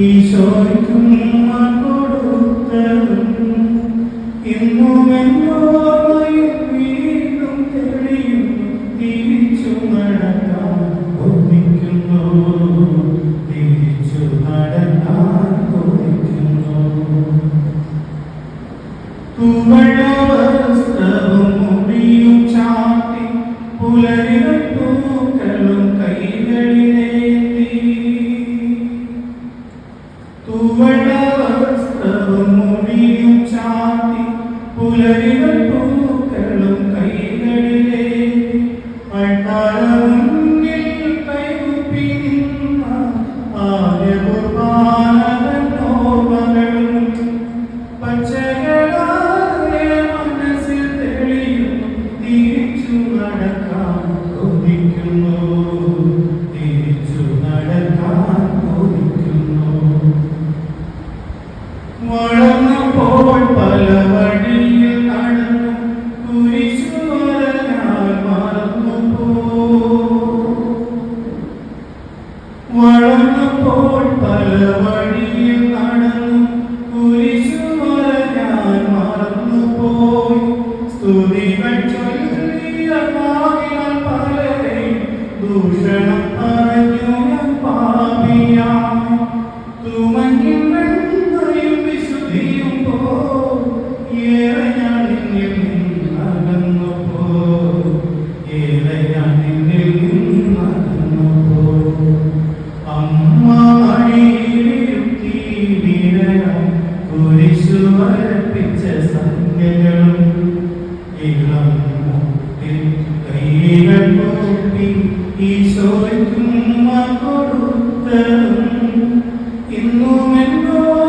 ഈശോയ്ക്കും കൊടുത്തതും ഇന്നും എന്നോർമ്മയിൽ വീണ്ടും തെളിയും തിരിച്ചു നടക്കാൻ കൊതിക്കുന്നു തിരിച്ചു നടക്കാൻ കൊതിക്കുന്നു ചാത്തി പുലരികൾ പൂക്കളും കൈകളിലേന്തി അൾത്താര മുന്നിൽ കൈകുപ്പി നിന്ന ആദ്യ തിരിച്ചു നടക്കാൻ കൊതിക്കുന്നു തിരിച്ചു നടക്കാൻ കൊതിക്കുന്നു വളർന്നപ്പോൾ ദൂഷണം പറഞ്ഞു പാപിയാ പാപിയായി വരപ്പിച്ച സംഖ്യകളും ഇളം മുട്ടിൽ കൈകൾ കൂപ്പി ഈശോയ്ക്കും കൊടുത്തതും ഇന്നും എന്നോ